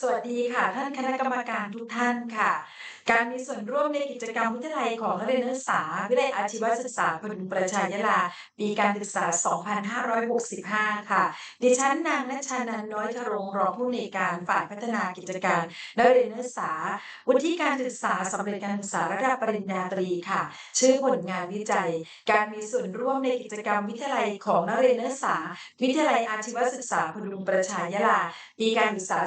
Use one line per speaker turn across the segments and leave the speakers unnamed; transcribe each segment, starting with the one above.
สวัสดีค่ะ ท่านคณะกรรมการทุกท่านค่ะ การมีส่วนร่วมในกิจกรรมวิทยาลัยของนักเรียนนักศึกษาวิทยาลัยอาชีวศึกษาพดุประชายาลาปีการศึกษา 2565 ค่ะ ดิฉันนางนัชชานันน้อยทรงรองผู้อำนการฝ่ายพัฒนากิจการนักเรียนนักศึกษาวุฒิการศึกษาสำเร็จการศึกษาระดับปริญญาตรีค่ะ ชื่อผลงานวิจัย การมีส่วนร่วมในกิจกรรมวิทยาลัยของนักเรียนนักศึกษา วิทยาลัยอาชีวศึกษาพดุประชายาลาปีการศึกษา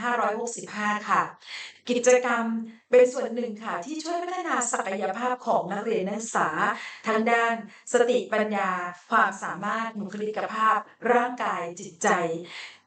2565 ค่ะ กิจกรรมเป็นส่วนหนึ่งค่ะ ที่ช่วยพัฒนาศักยภาพของนักเรียนนักศึกษาทั้งด้านสติปัญญา ความสามารถบุคลิกภาพ ร่างกายจิตใจ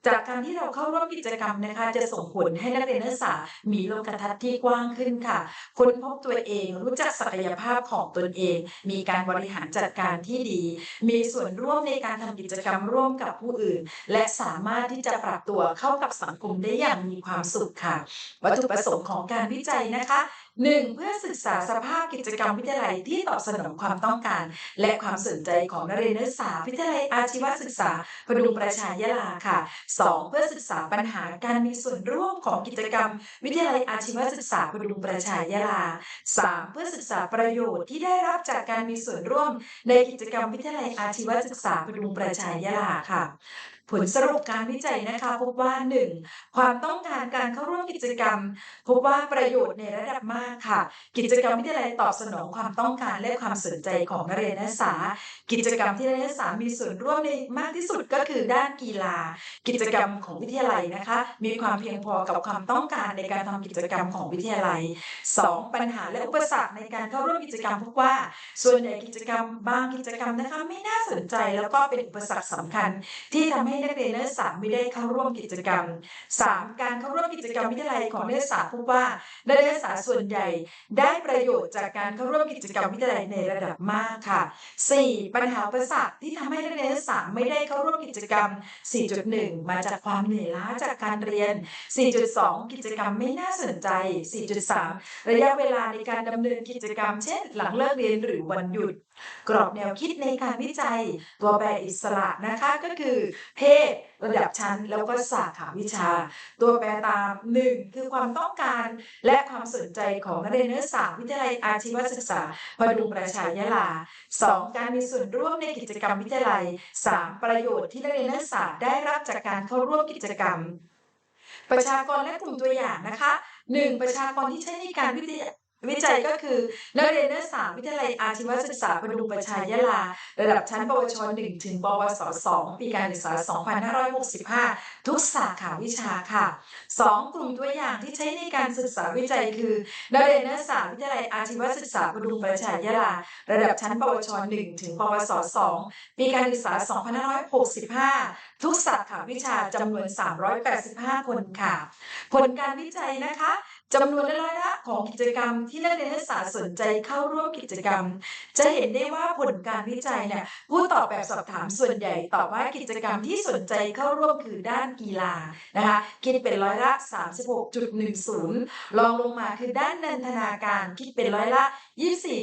จากการที่เราเข้าร่วมกิจกรรมนะคะ จะส่งผลให้นักเรียนนักศึกษา มีโลกทัศน์ที่กว้างขึ้นค่ะ ค้นพบตัวเอง รู้จักศักยภาพของตนเอง มีการบริหารจัดการที่ดี มีส่วนร่วมในการทำกิจกรรมร่วมกับผู้อื่น และสามารถที่จะปรับตัวเข้ากับสังคมได้อย่างมีความสุขค่ะ วัตถุประสงค์ของการวิจัยนะคะ 1. เพื่อศึกษาสภาพกิจกรรมวิทยาลัยที่ตอบสนองความต้องการ และความสนใจของนักเรียนนักศึกษาวิทยาลัยอาชีวศึกษาพดุงประชายาลาค่ะ 2. เพื่อศึกษาปัญหาการมีส่วนร่วมของกิจกรรม วิทยาลัยอาชีวศึกษาพดุงประชายาลา 3. เพื่อศึกษาประโยชน์ที่ได้รับจากการมีส่วนร่วม ในกิจกรรมวิทยาลัยอาชีวศึกษาพดุงประชายาลาค่ะ ผลสรุปการวิจัยนะคะพบว่า 1. ความต้องการการเข้าร่วมกิจกรรม พบว่าประโยชน์ในระดับมากค่ะ กิจกรรมวิทยาลัยตอบสนองความต้องการและความสนใจของนักเรียนนักศึกษา กิจกรรมที่นักเรียนนักศึกษามีส่วนร่วมในมากที่สุดก็คือด้านกีฬา กิจกรรมของวิทยาลัยนะคะ มีความเพียงพอกับความต้องการในการทำกิจกรรมของวิทยาลัย 2. ปัญหาและอุปสรรคในการเข้าร่วมกิจกรรมพบว่า ส่วนใหญ่กิจกรรมบางกิจกรรมนะคะไม่น่าสนใจ แล้วก็เป็นอุปสรรคสำคัญที่ทำให้นักเรียนนักศึกษาไม่ได้เข้าร่วมกิจกรรม 3. การเข้าร่วมกิจกรรมวิทยาลัยของนักศึกษาพบว่านักเรียนนักศึกษาส่วนใหญ่ได้ประโยชน์จากการเข้าร่วมกิจกรรมวิทยาลัยในระดับมากค่ะ 4. ปัญหาอุปสรรคที่ทำให้นักเรียนนักศึกษาไม่ได้เข้าร่วมกิจกรรม 4.1 มาจากความเหนื่อยล้าจากการเรียน 4.2 กิจกรรมไม่น่าสนใจ 4.3 ระยะเวลาในการดำเนินกิจกรรม เช่น หลังเลิกเรียนหรือวันหยุด กรอบแนวคิดในการวิจัย ตัวแปรอิสระนะคะก็คือ เพศ ระดับชั้น แล้วก็สาขาวิชา ตัวแปรตาม 1 คือความต้องการและความสนใจของนักเรียนนักศึกษาวิทยาลัยอาชีวศึกษาพดุงประชายลา 2. การมีส่วนร่วมในกิจกรรมวิทยาลัย 3. ประโยชน์ที่นักเรียนนักศึกษาได้รับจากการเข้าร่วมกิจกรรม ประชากรและกลุ่มตัวอย่างนะคะ 1. ประชากรที่ใช้ในการวิทยา วิจัยก็คือนักเรียนนักศึกษาวิทยาลัยอาชีวศึกษาพดุงประชายลา ระดับชั้นปวช 1 ถึงปวส 2 ปีการศึกษา 2565 ทุกสาขาวิชาค่ะ 2. กลุ่มตัวอย่างที่ใช้ในการศึกษาวิจัยคือนักเรียนนักศึกษาวิทยาลัยอาชีวศึกษาพดุงประชายลา ระดับชั้นปวช 1 ถึงปวส 2 ปีการศึกษา 2565 ทุกสาขาวิชาจำนวน 385 คนค่ะ ผลการวิจัยนะคะ จำนวนและร้อยละของกิจกรรมที่นักเรียนนักศึกษาสนใจเข้าร่วมกิจกรรม จะเห็นได้ว่าผลการวิจัยเนี่ยผู้ตอบแบบสอบถามส่วนใหญ่ตอบว่ากิจกรรมที่สนใจเข้าร่วมคือด้านกีฬานะคะคิดเป็นร้อยละ 36.10 รองลงมาคือด้านนันทนาการคิดเป็นร้อยละ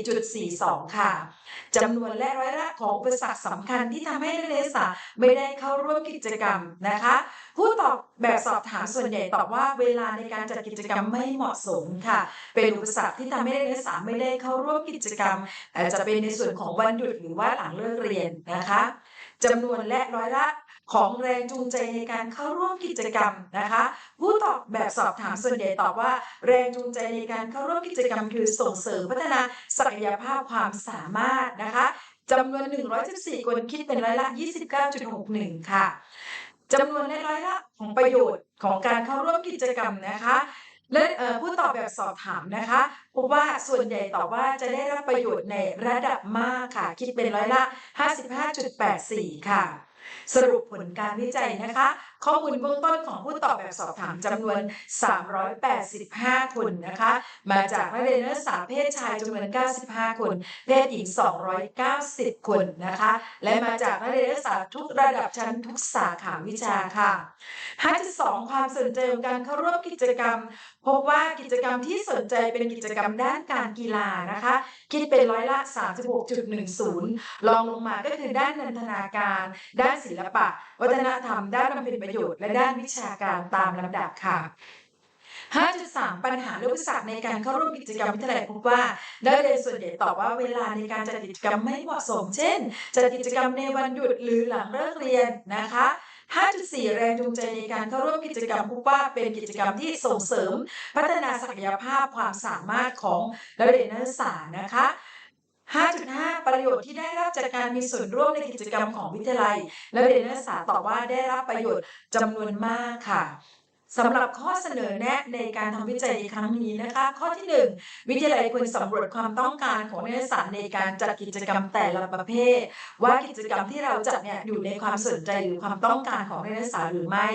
24.42 ค่ะจำนวนและร้อยละของอุปสรรคสำคัญที่ทำให้นักเรียนนักศึกษาไม่ได้เข้าร่วมกิจกรรมนะคะ ผู้ตอบแบบสอบถามส่วนใหญ่ตอบว่าเวลาในการจัดกิจกรรมไม่เหมาะสมค่ะ เป็นอุปสรรคที่ทำให้นักเนนักศึกษาไม่ได้เข้าร่วมกิจกรรม อาจจะเป็นในส่วนของวันหยุดหรือว่าหลังเลิกเรียนนะคะจำนวนและร้อยละของแรงจูงใจในการเข้าร่วมกิจกรรมนะคะ ผู้ตอบแบบสอบถามส่วนใหญ่ตอบว่า แรงจูงใจในการเข้าร่วมกิจกรรมคือส่งเสริมพัฒนาศักยภาพความสามารถนะคะจำนวน 114 คนคิดเป็นร้อยละ 29.61 ค่ะจำนวนและร้อยละของประโยชน์ของการเข้าร่วมกิจกรรมนะคะ และผู้ตอบแบบสอบถามนะคะพบว่าส่วนใหญ่ตอบว่าจะได้รับประโยชน์ในระดับมากค่ะ คิดเป็นร้อยละ 55.84 ค่ะ สรุปผลการวิจัยนะคะ ข้อมูลเบื้องต้นของผู้ตอบแบบสอบถามจำนวน 385 คนนะคะ มาจากนักเรียนนักศึกษาเพศชายจำนวน 95 คน เพศหญิง 290 คนนะคะ และมาจากนักเรียนนักศึกษาทุกระดับชั้นทุกสาขาวิชาค่ะ5.2ความสนใจของการเข้าร่วมกิจกรรม พบว่ากิจกรรมที่สนใจเป็นกิจกรรมด้านการกีฬานะคะ คิดเป็นร้อยละ 36.10รองลงมาก็คือด้านนันทนาการ ด้านศิลปะ วัฒนธรรม ด้านบำเพ็ญประโยชน์ และด้านวิชาการตามลำดับค่ะ5.3 ปัญหาและอุปสรรคในการเข้าร่วมกิจกรรมวิทยาลัยพบว่านักเรียนส่วนใหญ่ตอบว่าเวลาในการจัดกิจกรรมไม่เหมาะสม เช่น จัดกิจกรรมในวันหยุดหรือหลังเลิกเรียนนะคะ 5.4 แรงจูงใจในการเข้าร่วมกิจกรรมพบว่าเป็นกิจกรรมที่ส่งเสริม พัฒนาศักยภาพความสามารถของนักเรียนนักศึกษานะคะ 5.5 ประโยชน์ที่ได้รับจากการมีส่วนร่วมในกิจกรรมของวิทยาลัย และเรียนนักศึกษาตอบว่าได้รับประโยชน์จำนวนมากค่ะ สำหรับข้อเสนอแนะในการทำวิจัยในครั้งนี้นะคะ ข้อที่ 1 วิทยาลัยควรสำรวจความต้องการของนักศึกษาในการจัดกิจกรรมแต่ละประเภท ว่ากิจกรรมที่เราจัดเนี่ยอยู่ในความสนใจหรือความต้องการของนักศึกษาหรือไม่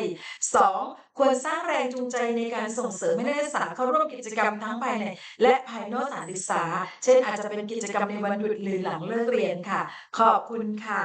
2. ควรสร้างแรงจูงใจในการส่งเสริมให้นักศึกษาเข้าร่วมกิจกรรมทั้งภายในและภายนอกสถานศึกษา เช่นอาจจะเป็นกิจกรรมในวันหยุดหรือหลังเลิกเรียนค่ะ ขอบคุณค่ะ